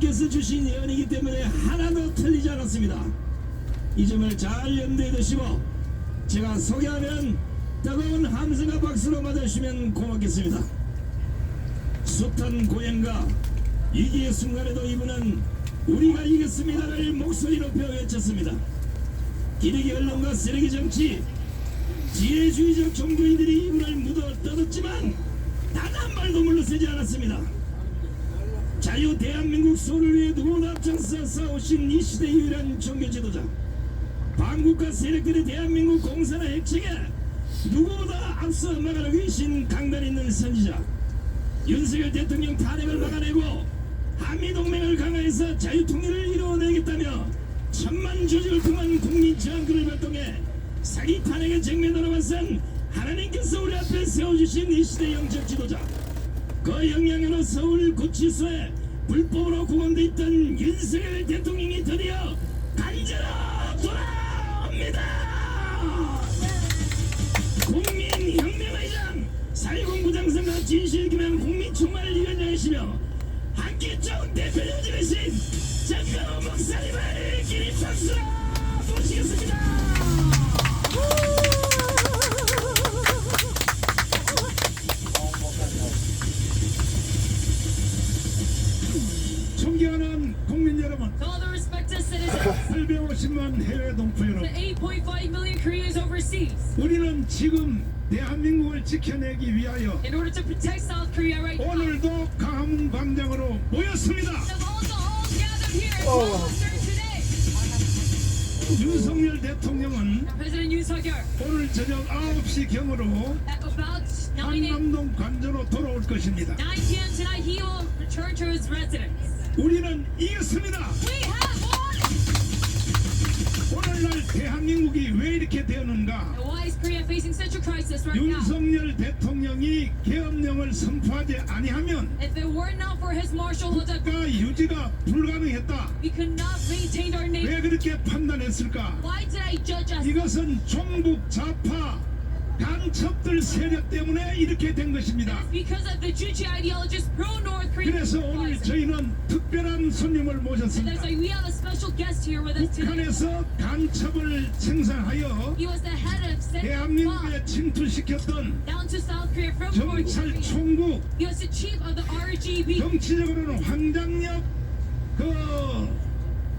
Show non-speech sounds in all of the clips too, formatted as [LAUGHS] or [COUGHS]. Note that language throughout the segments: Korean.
하나님께서 주신 예언이기 때문에 하나도 틀리지 않았습니다. 이 점을 잘 염두에 두시고 제가 소개하면 뜨거운 함성과 박수로 맞아주시면 고맙겠습니다. 숱한 고행과 위기의 순간에도 이분은 우리가 이겼습니다를 목소리 높여 외쳤습니다. 기레기 언론과 쓰레기 정치, 지혜주의적 종교인들이 이분을 묻어 뜯었지만 단 한 발도 물러서지 않았습니다. 자유 대한민국 소를 위해 누구보다 앞장서 싸우신 이 시대 유일한 종교 지도자 반국가 세력들의 대한민국 공산화 핵책에 누구보다 앞서 나가는 위신 강단 있는 선지자 윤석열 대통령 탄핵을 막아내고 한미동맹을 강화해서 자유통일을 이루어내겠다며 천만 조직을 통한 국민 저항권을 발동해 사기 탄핵의 정면으로 맞선 하나님께서 우리 앞에 세워주신 이 시대 영적 지도자 그 영향으로 서울 구치소에 불법으로 구금돼 있던 윤석열 대통령이 드디어 간절로 돌아옵니다. 국민혁명의 장 사회공부장선과 진실규명 국민총괄위원장이시며 대표를 지내신 정강호 목사님을 모시겠습니다. 지금 대한민국을 지켜내기 위하여 in order to protect South Korea right now, 오늘도 강화문 광장으로 모였습니다. have also all gathered here at Westminster today. 윤석열 대통령은 President Yoon Suk-yeol, 오늘 저녁 9시 경으로 at about 9 a.m. 한남동 관저로 돌아올 것입니다. 9 p.m. tonight, he will return to his residence. 우리는 이겼습니다. We 대한민국이 왜 이렇게 되었는가? Why is Korea facing such a crisis right now? 윤석열 대통령이 계엄령을 선포하지 아니하면 If it were not for his martial law, that 국가 유지가 불가능했다. we could not maintain our nation. 왜 그렇게 판단했을까? Why did I judge us? 이것은 종북 좌파 간첩들 세력 때문에 이렇게 된 것입니다. Because of the Juche ideologists pro-North Korean. 그래서 오늘. 저희는 특별한 손님을 And 모셨습니다. that's why we have a special guest here with us today. 북한에서 간첩을 생산하여 He was the head of Central Bomb 대한민국에 침투시켰던 down to South Korea from North 경찰 Korea. 총국 He was the chief of the RGB. 정치적으로는 황장엽 그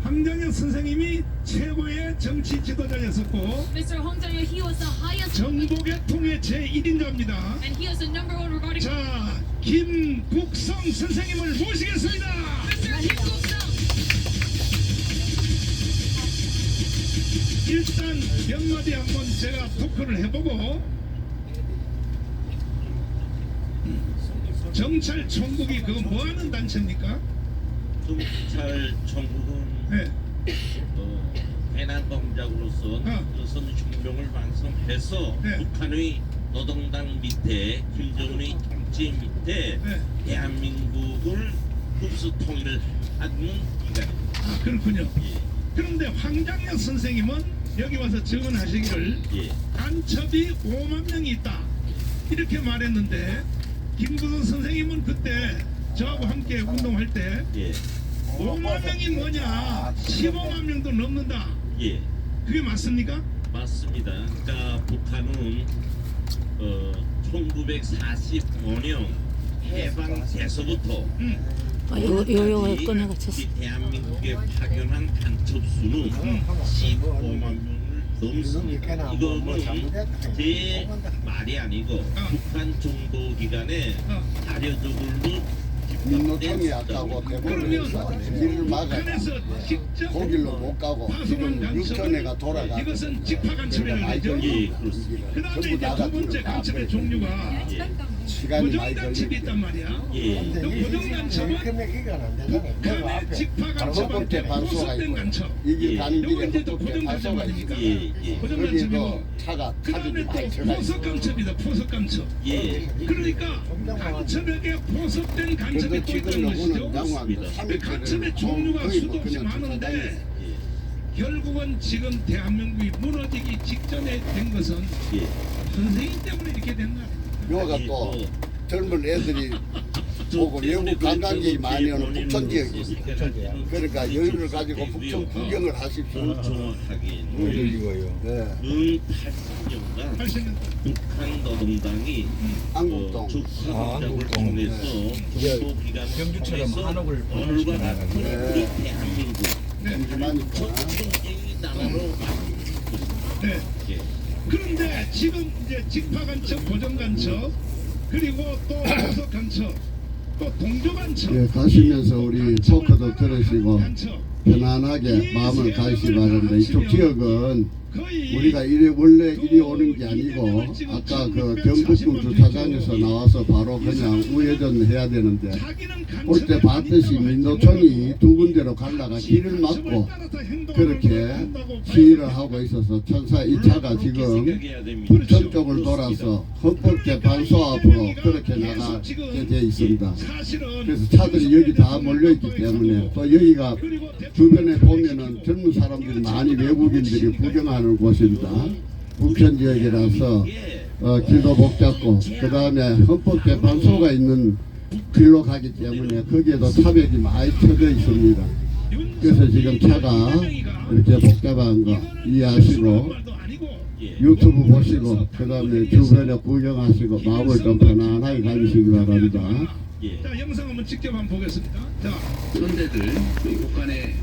황장엽 선생님이 최고의 정치 지도자였었고 Mr. Hong Jong, he was the highest 정보계통의 제1인자입니다. and he was the number one regarding 자, 김국성 선생님을 모시겠습니다. Mr. Kim Guk-sung. 일단 몇 마디 한번 제가 토크를 해보고 정찰 총국이 그 뭐하는 단체입니까? 경찰 정부는 네. 어, 해난 동작으로서 어. 조선 혁명을 완성해서 네. 북한의 노동당 밑에 김정은의 통치 밑에 네. 대한민국을 흡수 통일을 하는 기관입니다. 아, 그렇군요. 예, 그런데 황장엽 선생님은 여기 와서 증언하시기를 예, 간첩이 5만 명이 있다 이렇게 말했는데 김구성 선생님은 그때 저하고 함께 운동할 때 예, 5만 명이 뭐냐 15만 명도 넘는다 예, 그게 맞습니까? 맞습니다. 그러니까 북한은 어, 1945년 해방돼서부터 응. 아, 요, 요 용을 지금까지 꺼내. 이 대한민국에 파견한 간첩 수는 15만 명을 넘습니다. 이거는 제 말이 아니고 북한 정보 기관에 어. 자료적으로 민노총이 왔다고 대법원에서 북한에서 직접 독일로 못 가고 지금 6천회가 돌아가고 이것은 직파 간첩이라는 거죠. 전부 이제 다두 번째 같은 간첩의 거. 종류가 예, 시간이 많이 고정 간첩이 있단 걸리고 말이야. 예, 그 고정 간첩은 북한의 직파 간첩한테 헌법대 반소가 보석된 있고 간첩. 이길 예. 가는 길에 이제 또 헌법대 고정 간첩 반소가 아닙니까? 예, 예, 고정 거기 간첩이고 그 차가 그 많이 또 들어가 포석 간첩이다. 포석 간첩. 예, 그러니까 간첩에게 포섭된 간첩이 또 지금 있다는 것이죠. 요거는 양호합니다 그렇습니다. 그 간첩의 3일째를 종류가 거의 수도 뭐 없이 많은데 예, 결국은 지금 대한민국이 무너지기 직전에 된 것은 예. 선생님 때문에 이렇게 된거아 이또또 젊은 애들이 [LAUGHS] 보고 외국 관광객이 많이 오는 북촌 지역입니다. 그러니까 여유를 가지고 북촌 구경을 하십시오. 이거요. 네. 은 80년간 80년 북한 노동당이 안국동. 아, 안국동. 통해서 네. 정보 경주처럼 한옥을 얼마나 건축해나가는 큰 네. 대한민국 심심하니까. 전쟁이 나라로 만들었습니다. 네. 예. 그런데 지금 이제 직파간첩, 고정간첩, 그리고 또 [COUGHS] 보석간첩, 또 동조간첩. 예, 가시면서 우리 토크도 들으시고 간첩. 편안하게 마음을 가시기 바랍니다. 이쪽 지역은 우리가 이리 원래 이리 오는 게 아니고 아까 그 경북군 주차장에서 나와서 바로 그냥 우회전 해야 되는데 올 때 봤듯이 민노총이 두 군데로 갈라가 길을 막고 그렇게 시위를 하고 있어서 천사 이 차가 그렇게 지금 생각해야 됩니다. 북천 쪽을 돌아서 헌법재판소 앞으로 그렇게 나가게 돼 있습니다. 그래서 차들이 여기 다 몰려있기 때문에 또 여기가 주변에 보면은 젊은 사람들이 많이 외국인들이 구경 하는 곳입니다. 북한 지역이라서 예. 어, 길도 복잡고 그 다음에 헌법재판소가 있는 길로 가기 때문에 거기에도 차벽이 많이 쳐져 있습니다. 그래서 지금 차가 이렇게 복잡한 거 이해하시고 예. 유튜브 보시고 그 다음에 주변에 구경하시고 마음을 좀 편안하게 가지시기 바랍니다. 예. 자 영상 한번 직접 한번 보겠습니다. 자 선대들 북한의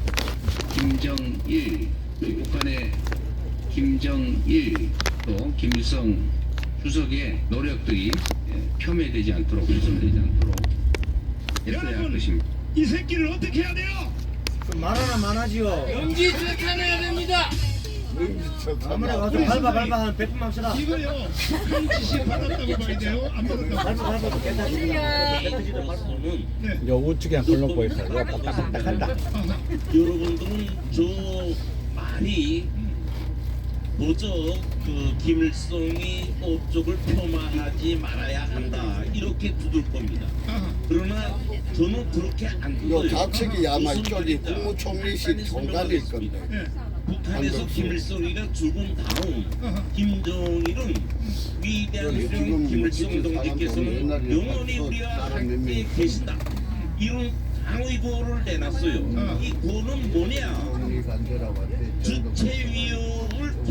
김정일 북한의 김정일 또 김일성 주석의 노력들이 예, 폄훼되지 않도록 훼손되지 않도록 했어야 할 여러분 것입니다. 이 새끼를 어떻게 해야 돼요? 말 하나 많아지요. 연기 쫓아내야 됩니다. 아무나 가서 밟아 밟아 한 100분 합시다. 이거요 북한 지시 받았다고 봐야 돼요? 안 받았다고? 밟아 밟아도 괜찮습니다. 저는 네. 요 우측에 걸로 보이서 요 딱딱딱한다. 아하. 여러분들은 저 말이 뭐죠? 그 김일성이 업적을 폄하하지 말아야 한다 이렇게 두들 겁니다. 그러나 저는 그렇게 안 요 두어요. 좌측이 아마 무슨 이쪽이 말이냐? 국무총리실 정관일 건데 네. 북한에서. 김일성이가 죽은 다음. 김정일은 위대한 여기 지금 김일성 뭐 동지께서는 옛날에 영원히 우리와 사람 몇 함께 명이 계신다. 이런 강의 구호를 내놨어요. 어. 이 구호는 뭐냐? 주체위험을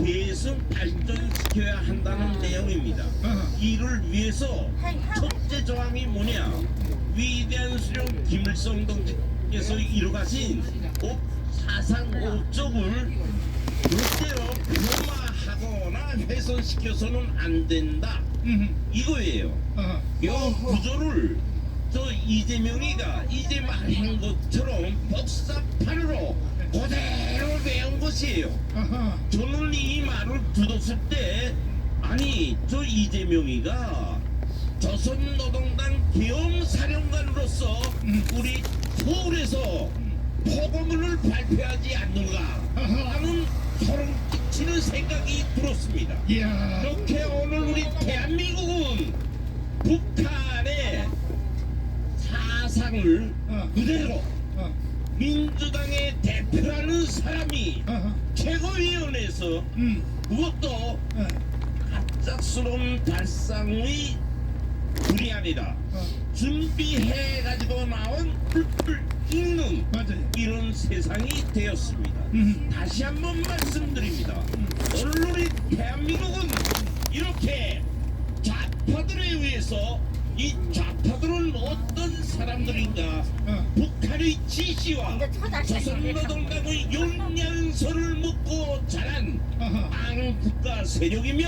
계속 발전시켜야 한다는 내용입니다. 아하. 이를 위해서 첫째 조항이 뭐냐? 위대한 수령 김일성 동지께서 이루가신 옥 사상 옥적을 절대로 폄하하거나 훼손시켜서는 안 된다. 이거예요. 요 구조를 저 이재명이가 이제 말한 것처럼 복사판으로 그대로 외운 것이에요. 아하. 저는 이 말을 들었을 때 아니 저 이재명이가 조선노동당 계엄사령관으로서 우리 서울에서 포고문을 발표하지 않는가 하는 소름 끼치는 생각이 들었습니다. 이야. 이렇게 오늘 우리 대한민국은 북한의 사상을 어. 그대로 어. 민주당의 대표라는 사람이 아하. 최고위원회에서 음. 그것도 네. 갑작스러운 발상의 불이 아니라 어. 준비해 가지고 나온 읽는 맞아요. 이런 세상이 되었습니다. 음. 다시 한번 말씀드립니다. 오늘 우리 대한민국은 이렇게 좌파들에 의해서 이 좌파들은 어떤 사람들인가 어. 북한의 지시와 조선노동당의 용량서를 먹고 자란. 안국가 세력이며.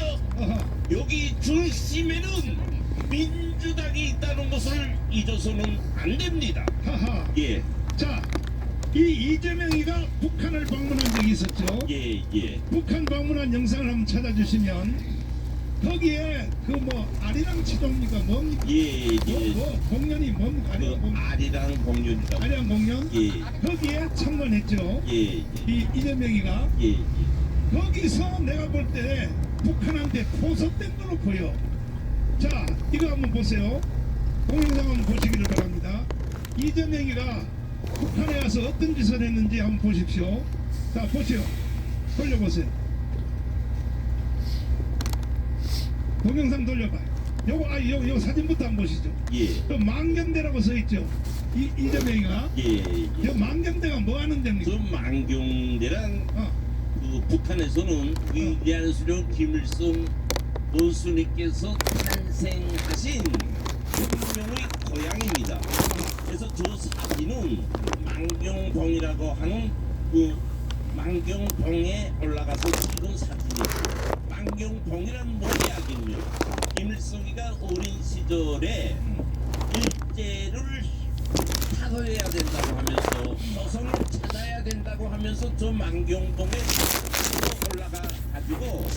여기 중심에는 민주당이 있다는 것을 잊어서는 안 됩니다. 예, 자, 이 이재명이가 북한을 방문한 적이 있었죠. 예, 예. 북한 방문한 영상을 한번 찾아주시면 거기에 그 뭐 아리랑 치동니까 뭔 예, 뭐, 예. 뭐 공연이 뭔그 아리랑 공 아리랑 공연이라고. 아리랑 공연 예, 거기에 참관했죠. 예, 예, 이 이재명이가 예, 예. 거기서 내가 볼 때 북한한테 포섭된 걸로 보여. 자, 이거 한번 보세요. 동영상 한번 보시기를 바랍니다. 이재명이가 북한에 가서 어떤 짓을 했는지 한번 보십시오. 자, 보세요. 돌려보세요. 동영상 돌려봐요. 요거 아 요, 요 사진부터 한번 보시죠. 예. 또 망경대라고 써 있죠. 이 이재명이가 예. 예. 요 망경대가 뭐 하는 저 데입니까? 망경대란 어. 그 북한에서는 위대한 수령 김일성 원수님께서 탄생하신 대통령의 고향입니다. 그래서 저 사진은 망경봉이라고 하는 그 망경봉에 올라가서 찍은 사진이에요. 망경봉이란 뭐냐면요. 김일성이가 어린 시절에 일제를 타서해야 된다고 하면서 조선을 찾아야 된다고 하면서 저 망경봉에 올라가 가지고